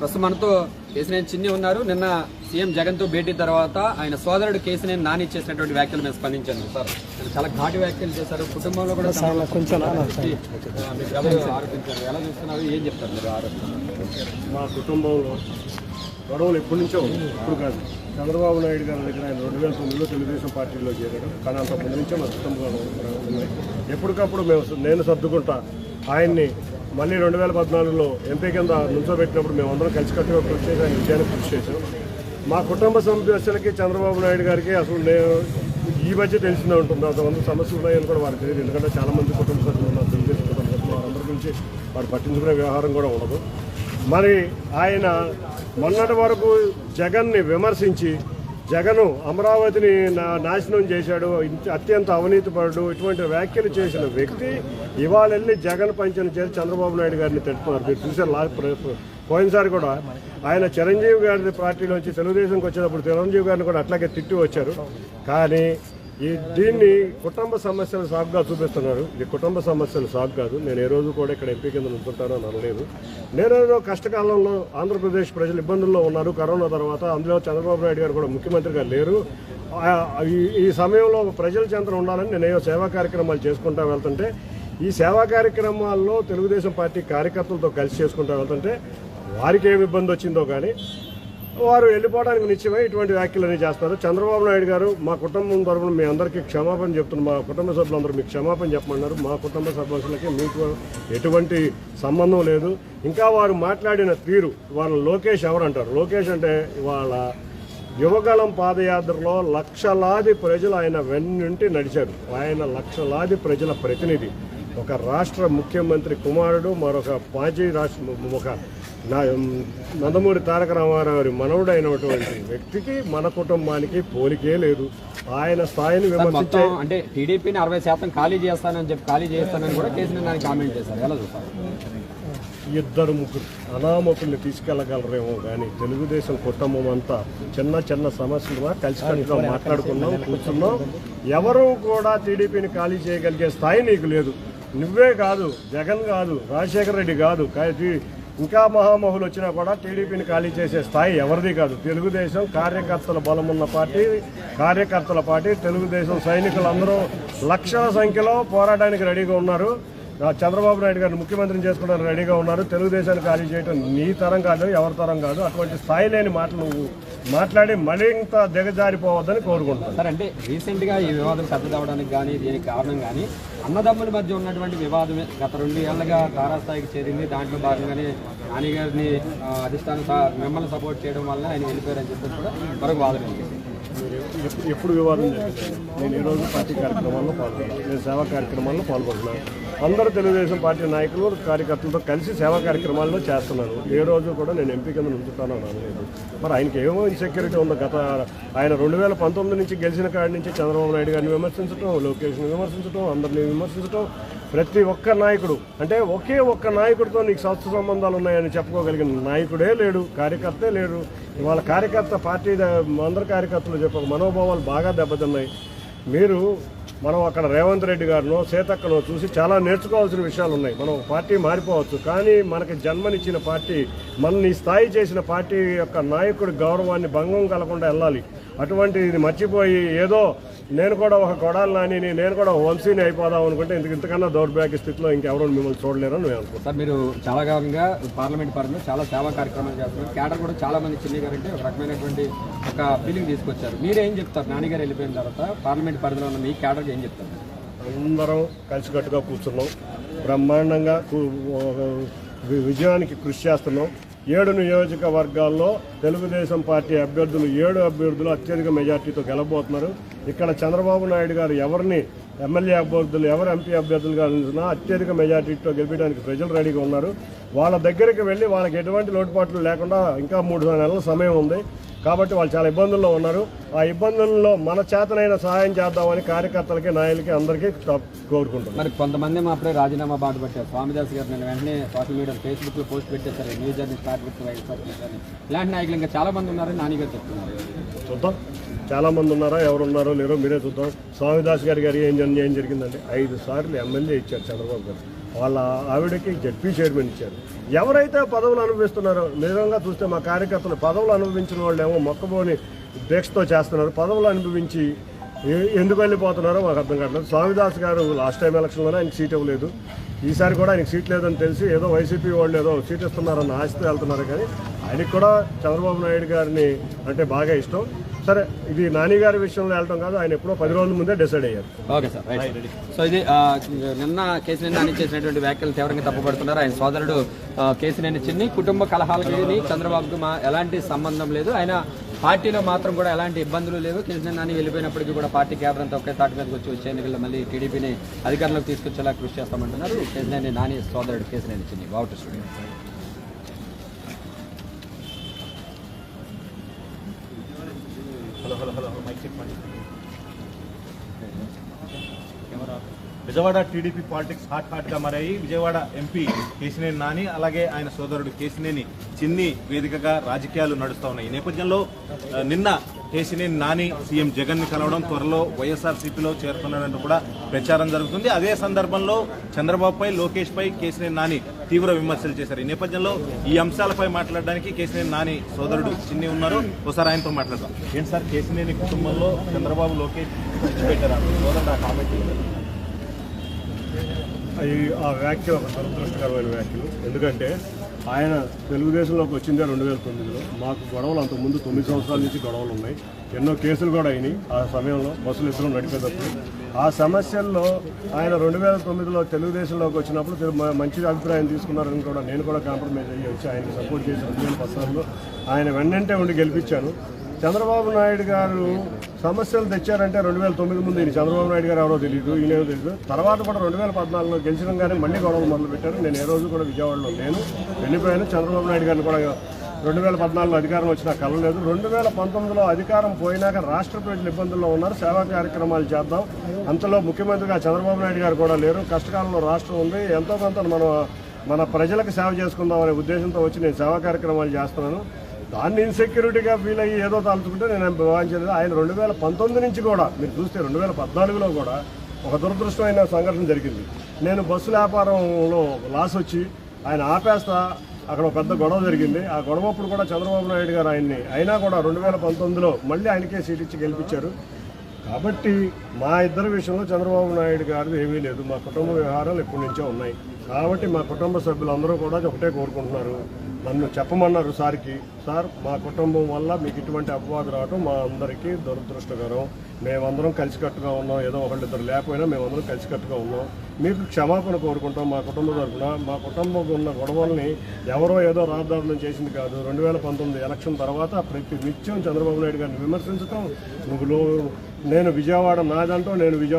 ప్రస్తుతం మనతో కేసినేని చిన్ని ఉన్నారు. నిన్న సీఎం జగన్తో భేటీ తర్వాత ఆయన సోదరుడు కేసినేని నాని చేసినటువంటి వ్యాఖ్యలు మేము స్పందించాను సార్ చాలా ఘాటు వ్యాఖ్యలు చేశారు. కుటుంబంలో కూడా కొంచెం ఆరోపించారు. ఎలా చూస్తున్నారు? ఏం చెప్తారు మీరు ఆరోపణ? మా కుటుంబంలో గొడవలు ఎప్పటి నుంచో. ఇప్పుడు కాదు. చంద్రబాబు నాయుడు గారి దగ్గర ఆయన రెండు వేల తొమ్మిదిలో తెలుగుదేశం పార్టీలో చేరాడు కానీ అంత ముందు నుంచే మా కుటుంబంలో ఉన్నాయి. ఎప్పటికప్పుడు మేము నేను సర్దుకుంటా ఆయన్ని మళ్ళీ రెండు వేల పద్నాలుగులో ఎంపీ కింద నుంచోబెట్టినప్పుడు మేము అందరం కలిసికట్టుగా కృషి చేసి విజయాన్ని కృషి చేశాం. మా కుటుంబ సభ్యులకి చంద్రబాబు నాయుడు గారికి అసలు నేను ఈ మధ్య తెలిసిందే ఉంటుంది. అంతమంది సమస్యలు ఉన్నాయని కూడా వారికి తెలియదు. ఎందుకంటే చాలా మంది కుటుంబ సభ్యులు ఉన్నారు తెలుగుదేశం కుటుంబ సభ్యులు వారందరి గురించి వారు పట్టించుకునే వ్యవహారం కూడా ఉండదు. మరి ఆయన మొన్నటి వరకు జగన్ని విమర్శించి జగను అమరావతిని నా- నాశనం చేశాడు అత్యంత అవినీతిపరుడు ఇటువంటి వ్యాఖ్యలు చేసిన వ్యక్తి ఇవాళ వెళ్ళి జగన్ పంచన చేసి చంద్రబాబు నాయుడు గారిని తిడుతున్నారు. మీరు చూసారు లా పోయినసారి కూడా ఆయన చిరంజీవి గారి పార్టీలోంచి తెలుగుదేశంకి వచ్చినప్పుడు చిరంజీవి గారిని కూడా అట్లాగే తిట్టి వచ్చారు. కానీ ఈ దీన్ని కుటుంబ సమస్యలు సాగుగా చూపిస్తున్నారు. ఇది కుటుంబ సమస్యలు సాగు కాదు. నేను ఏ రోజు కూడా ఇక్కడ ఎంపీ కింద నుంచుంటానో అనలేదు. నేనేదో కష్టకాలంలో ఆంధ్రప్రదేశ్ ప్రజలు ఇబ్బందుల్లో ఉన్నారు. కరోనా తర్వాత అందులో చంద్రబాబు నాయుడు గారు కూడా ముఖ్యమంత్రిగా లేరు. ఈ- ఈ సమయంలో ప్రజల చెంతన ఉండాలని నేను ఏదో సేవా కార్యక్రమాలు చేసుకుంటా వెళ్తుంటే ఈ సేవా కార్యక్రమాల్లో తెలుగుదేశం పార్టీ కార్యకర్తలతో కలిసి చేసుకుంటా వెళ్తుంటే వారికి ఏమి ఇబ్బంది వచ్చిందో కానీ వారు వెళ్ళిపోవడానికి నిశ్చయమై ఇటువంటి వ్యాఖ్యలన్నీ చేస్తారు. చంద్రబాబు నాయుడు గారు మా కుటుంబం తరఫున మీ అందరికీ క్షమాపణ చెప్తున్నారు మా కుటుంబ సభ్యులందరూ మీకు క్షమాపణ చెప్పమన్నారు. మా కుటుంబ సభ్యులకి మీకు ఎటువంటి సంబంధం లేదు. ఇంకా వారు మాట్లాడిన తీరు వాళ్ళ లోకేష్ ఎవరంటారు? లోకేష్ అంటే వాళ్ళ యువగళం పాదయాత్రలో లక్షలాది ప్రజలు ఆయన వెన్నుంటి నడిచారు. ఆయన లక్షలాది ప్రజల ప్రతినిధి. ఒక రాష్ట్ర ముఖ్యమంత్రి కుమారుడు మరొక మాజీ రాష్ట్ర ఒక నందమూరి తారక రామారావు గారి మనవుడైనటువంటి వ్యక్తికి మన కుటుంబానికి పోలికే లేదు. ఆయన స్థాయిని విమర్శించే అంటే టీడీపీని అరవై శాతం ఖాళీ చేస్తానని చెప్పి ఖాళీ చేస్తానని కూడా కేసీఆర్ కామెంట్ చేశారు. ఎలా చూస్తారు? ఇద్దరు ముగ్గురు అనామకుల్ని తీసుకెళ్ళగలరేమో కానీ తెలుగుదేశం కుటుంబం అంతా చిన్న చిన్న సమస్యలుగా కలిసికట్టుగా మాట్లాడుకున్నాం కూర్చున్నాం. ఎవరు కూడా టీడీపీని ఖాళీ చేయగలిగే స్థాయి నీకు లేదు. నువ్వే కాదు జగన్ కాదు రాజశేఖర రెడ్డి కాదు ఇంకా మహామహులు వచ్చినా కూడా టీడీపీని ఖాళీ చేసే స్థాయి ఎవరిది కాదు. తెలుగుదేశం కార్యకర్తల బలం ఉన్న పార్టీ కార్యకర్తల పార్టీ తెలుగుదేశం సైనికులందరూ లక్షల సంఖ్యలో పోరాటానికి రెడీగా ఉన్నారు. చంద్రబాబు నాయుడు గారిని ముఖ్యమంత్రిని చేసుకోవడానికి రెడీగా ఉన్నారు. తెలుగుదేశాన్ని ఖాళీ చేయడం నీ తరం కాదు ఎవరి తరం కాదు. అటువంటి స్థాయి లేని మాటలు నువ్వు మాట్లాడి మరింత దిగజారిపోవద్దని కోరుకుంటున్నాను. సార్ అంటే రీసెంట్గా ఈ వివాదం పెద్దదవడానికి కానీ దీనికి కారణం కానీ అన్నదమ్ముల మధ్య ఉన్నటువంటి వివాదమే. గత రెండు ఏళ్ళుగా తారాస్థాయికి చేరింది. దాంట్లో భాగంగానే నాని గారిని అధిష్టానం మిమ్మల్ని సపోర్ట్ చేయడం వల్ల ఆయన వెళ్ళిపోయారని చెప్పి కూడా మరొక వాదన ఎప్పుడు వివాదం జరిగింది? నేను ఈ రోజు పార్టీ కార్యక్రమాల్లో పాల్గొన్నాను. నేను సేవా కార్యక్రమాల్లో పాల్గొంటున్నాను. అందరూ తెలుగుదేశం పార్టీ నాయకులు కార్యకర్తలతో కలిసి సేవా కార్యక్రమాల్లో చేస్తున్నాను ఏ రోజు కూడా నేను ఎంపీ కింద నుంచుతాను అనలేదు. మరి ఆయనకి ఏమో ఇన్సెక్యూరిటీ ఉందో. గత ఆయన రెండు వేల పంతొమ్మిది నుంచి గెలిచిన కాడి నుంచి చంద్రబాబు నాయుడు గారిని విమర్శించడం లోకేష్ని విమర్శించడం అందరిని విమర్శించడం ప్రతి ఒక్క నాయకుడు అంటే ఒకే ఒక్క నాయకుడితో నీకు స్వస్థ సంబంధాలు ఉన్నాయని చెప్పుకోగలిగిన నాయకుడే లేడు కార్యకర్తే లేడు. ఇవాళ కార్యకర్త పార్టీ అందరు కార్యకర్తలు చెప్పక మనోభావాలు బాగా దెబ్బతిన్నాయి. మీరు మనం అక్కడ రేవంత్ రెడ్డి గారినో సీతక్కనో చూసి చాలా నేర్చుకోవాల్సిన విషయాలు ఉన్నాయి. మనం పార్టీ మారిపోవచ్చు. కానీ మనకి జన్మనిచ్చిన పార్టీ మనని స్థాయి చేసిన పార్టీ యొక్క నాయకుడి గౌరవాన్ని భంగం కలగకుండా వెళ్ళాలి. అటువంటిది మర్చిపోయి ఏదో నేను కూడా ఒక కొడాలి నాని నేను కూడా వంశీని అయిపోదాం అనుకుంటే ఇంత ఇంతకన్నా దౌర్భాగ్య స్థితిలో ఇంకెవరూ మిమ్మల్ని చూడలేరని నేను అనుకుంటున్నాను సార్ మీరు చాలా కాలంగా పార్లమెంట్ పరిధిలో చాలా సేవా కార్యక్రమాలు చేస్తున్నారు. క్యాడర్ కూడా చాలా మంది చిన్ని గారు అంటే ఒక రకమైనటువంటి ఒక ఫీలింగ్ తీసుకొచ్చారు. మీరేం చెప్తారు? నాన్నగారు వెళ్ళిపోయిన తర్వాత పార్లమెంట్ పరిధిలో ఉన్న మీ క్యాడర్కి ఏం చెప్తారు? అందరం కలిసికట్టుగా కూర్చున్నాం. బ్రహ్మాండంగా విజయానికి కృషి చేస్తున్నాం. ఏడు నియోజకవర్గాల్లో తెలుగుదేశం పార్టీ అభ్యర్థులు ఏడు అభ్యర్థులు అత్యధిక మెజార్టీతో గెలబోతున్నారు ఇక్కడ చంద్రబాబు నాయుడు గారు ఎవరిని ఎమ్మెల్యే అభ్యర్థులు ఎవరు ఎంపీ అభ్యర్థులుగా నిలిచినా అత్యధిక మెజార్టీతో గెలిపించడానికి ప్రజలు రెడీగా ఉన్నారు. వాళ్ళ దగ్గరికి వెళ్ళి వాళ్ళకి ఎటువంటి లోటుపాట్లు లేకుండా ఇంకా మూడు నెలల సమయం ఉంది. కాబట్టి వాళ్ళు చాలా ఇబ్బందుల్లో ఉన్నారు. ఆ ఇబ్బందుల్లో మన చేతనైన సహాయం చేద్దామని కార్యకర్తలకి నాయకులకి అందరికీ కోరుకుంటున్నాను మరి కొంతమంది మా అప్పుడే రాజీనామా బాట పట్టారు. స్వామిదాస్ గారు నేను వెంటనే సోషల్ మీడియా ఫేస్బుక్లో పోస్ట్ పెట్టేశారు. న్యూస్ జర్నీ స్టార్ట్ అని. ఇలాంటి నాయకులు ఇంకా చాలా మంది ఉన్నారని నాని గారు చెప్తున్నారు. చూద్దాం. చాలామంది ఉన్నారా? ఎవరు ఉన్నారో లేరో మీరే చూద్దాం. స్వామిదాస్ గారి గారి ఏం ఏం జరిగిందండి? ఐదు సార్లు ఎమ్మెల్యే ఇచ్చారు చంద్రబాబు గారు. వాళ్ళ ఆవిడకి జడ్పీ చైర్మన్ ఇచ్చారు. ఎవరైతే పదవులు అనుభవిస్తున్నారో నిజంగా చూస్తే మా కార్యకర్తలు పదవులు అనుభవించిన వాళ్ళు ఏమో మొక్కబోని దీక్షతో చేస్తున్నారు. పదవులు అనుభవించి ఏ- ఎందుకు వెళ్ళిపోతున్నారో మాకు అర్థం కావట్లేదు. స్వామిదాస్ గారు లాస్ట్ టైం ఎలక్షన్లోనే ఆయనకి సీట్ ఇవ్వలేదు. ఈసారి కూడా ఆయనకి సీట్ లేదని తెలిసి ఏదో వైసీపీ వాళ్ళు ఏదో సీట్ ఇస్తున్నారన్న ఆశతో వెళ్తున్నారు కానీ ఆయనకి కూడా చంద్రబాబు నాయుడు గారిని అంటే బాగా ఇష్టం. సరే ఇది నాని గారి విషయంలో వెళ్ళడం కాదు ఆయన ఎప్పుడో పది రోజుల ముందే డిసైడ్ అయ్యారు. ఓకే సార్ సో ఇది నిన్న కేసీనేని నాని చేసినటువంటి వ్యాఖ్యలు తీవ్రంగా తప్పుపడుతున్నారు. ఆయన సోదరుడు ఆ, కేసీనేని చిన్ని కుటుంబ కలహాలకి చంద్రబాబుకి మా ఎలాంటి సంబంధం లేదు. ఆయన పార్టీలో మాత్రం కూడా ఎలాంటి ఇబ్బందులు లేవు. కేసీనేని నాని వెళ్ళిపోయినప్పటికీ కూడా పార్టీ కేంద్రంతో అంతా ఒకే తాటి మీదకి వచ్చి వచ్చే ఎన్నికల్లో మళ్ళీ టీడీపీని అధికారంలోకి తీసుకొచ్చేలా కృషి చేస్తామంటున్నారు. కేసీనేని నాని సోదరుడు Kesineni Chinni బావుట studio. Vijayawada TDP politics hot హాట్గా మారాయి. విజయవాడ ఎంపీ కేసినేని నాని అలాగే ఆయన సోదరుడు కేసినేని చిన్ని వేదికగా రాజకీయాలు నడుస్తా ఉన్నాయి. ఈ నేపథ్యంలో నిన్న కేసినేని నాని సీఎం జగన్ని కలవడం త్వరలో వైఎస్ఆర్ సిపిలో చేరుతున్నాడంటూ కూడా ప్రచారం జరుగుతుంది. అదే సందర్భంలో చంద్రబాబుపై లోకేష్ పై కేసినేని నాని తీవ్ర విమర్శలు చేశారు. ఈ నేపథ్యంలో ఈ అంశాలపై మాట్లాడడానికి కేసినేని నాని సోదరుడు చిన్ని ఉన్నారు. ఒకసారి ఆయనతో మాట్లాడదాం. ఏంటి సార్ కేసినేని కుటుంబంలో చంద్రబాబు లోకేష్ పెట్టారు సోదరుడు ఆ కామెంట్ ఆ వ్యాఖ్య ఒక దురదృష్టకరమైన వ్యాఖ్యలు. ఎందుకంటే ఆయన తెలుగుదేశంలోకి వచ్చిందే రెండు వేల తొమ్మిదిలో. మాకు గొడవలు అంత ముందు తొమ్మిది సంవత్సరాల నుంచి గొడవలు ఉన్నాయి. ఎన్నో కేసులు కూడా అయినాయి ఆ సమయంలో. బస్సులు ఇద్దరు నడిపేటప్పుడు. ఆ సమస్యల్లో ఆయన రెండు వేల తొమ్మిదిలో తెలుగుదేశంలోకి వచ్చినప్పుడు మంచి అభిప్రాయం తీసుకున్నారని కూడా నేను కూడా కాంప్రమైజ్ అయ్యి వచ్చి ఆయనకి సపోర్ట్ చేసి రెండు వేల ఆయన వెన్నంటే ఉండి గెలిపించాను. చంద్రబాబు నాయుడు గారు సమస్యలు తెచ్చారంటే రెండు వేల తొమ్మిది ముందు ఈయన చంద్రబాబు నాయుడు గారు ఎవరో తెలియదు ఈయనేదో తెలియదు తర్వాత కూడా రెండు వేల పద్నాలుగులో గెలిచడంగానే మళ్ళీ గొడవలు మొదలు పెట్టారు నేను ఏ రోజు కూడా విజయవాడలో నేను వెళ్ళిపోయాను చంద్రబాబు నాయుడు గారిని కూడా రెండు వేల పద్నాలుగులో అధికారం వచ్చినా కలలేదు రెండు వేల పంతొమ్మిదిలో అధికారం పోయినాక రాష్ట్ర ప్రజలు ఇబ్బందుల్లో ఉన్నారు. సేవా కార్యక్రమాలు చేద్దాం. అంతలో ముఖ్యమంత్రిగా చంద్రబాబు నాయుడు గారు కూడా లేరు. కష్టకాలంలో రాష్ట్రం ఉంది. ఎంతో కొంత మనం మన ప్రజలకు సేవ చేసుకుందాం అనే ఉద్దేశంతో వచ్చి నేను సేవా కార్యక్రమాలు చేస్తున్నాను. దాన్ని ఇన్సెక్యూరిటీగా ఫీల్ అయ్యి ఏదో తలుచుకుంటే నేను ఏం భావించలేదు ఆయన రెండు వేల పంతొమ్మిది నుంచి కూడా మీరు చూస్తే రెండు వేల పద్నాలుగులో కూడా ఒక దురదృష్టమైన సంఘటన జరిగింది. నేను బస్సు వ్యాపారంలో లాస్ వచ్చి ఆయన ఆపేస్తా అక్కడ ఒక పెద్ద గొడవ జరిగింది. ఆ గొడవప్పుడు కూడా చంద్రబాబు నాయుడు గారు ఆయన్ని అయినా కూడా రెండు వేల పంతొమ్మిదిలో మళ్ళీ ఆయనకే సీట్ ఇచ్చి గెలిపించారు. కాబట్టి మా ఇద్దరి విషయంలో చంద్రబాబు నాయుడు గారిది ఏమీ లేదు. మా కుటుంబ వ్యవహారాలు ఎప్పటి నుంచో ఉన్నాయి. కాబట్టి మా కుటుంబ సభ్యులందరూ కూడా ఒకటే కోరుకుంటున్నారు. నన్ను చెప్పమన్నారు సార్కి సార్ మా కుటుంబం వల్ల మీకు ఇటువంటి అపవాదు రావడం మా అందరికీ దురదృష్టకరం. మేమందరం కలిసికట్టుగా ఉన్నాం. ఏదో ఒకళ్ళిద్దరు లేకపోయినా మేమందరం కలిసికట్టుగా ఉన్నాం. మీకు క్షమాపణ కోరుకుంటాం మా కుటుంబం తరఫున. మా కుటుంబం ఉన్న గొడవల్ని ఎవరో ఏదో రాద్దారులం చేసింది కాదు. రెండు వేల పంతొమ్మిది ఎలక్షన్ తర్వాత ప్రతి నిత్యం చంద్రబాబు నాయుడు గారిని విమర్శించడం నువ్వు నేను విజయవాడ నాదంటూ నేను విజయవాడ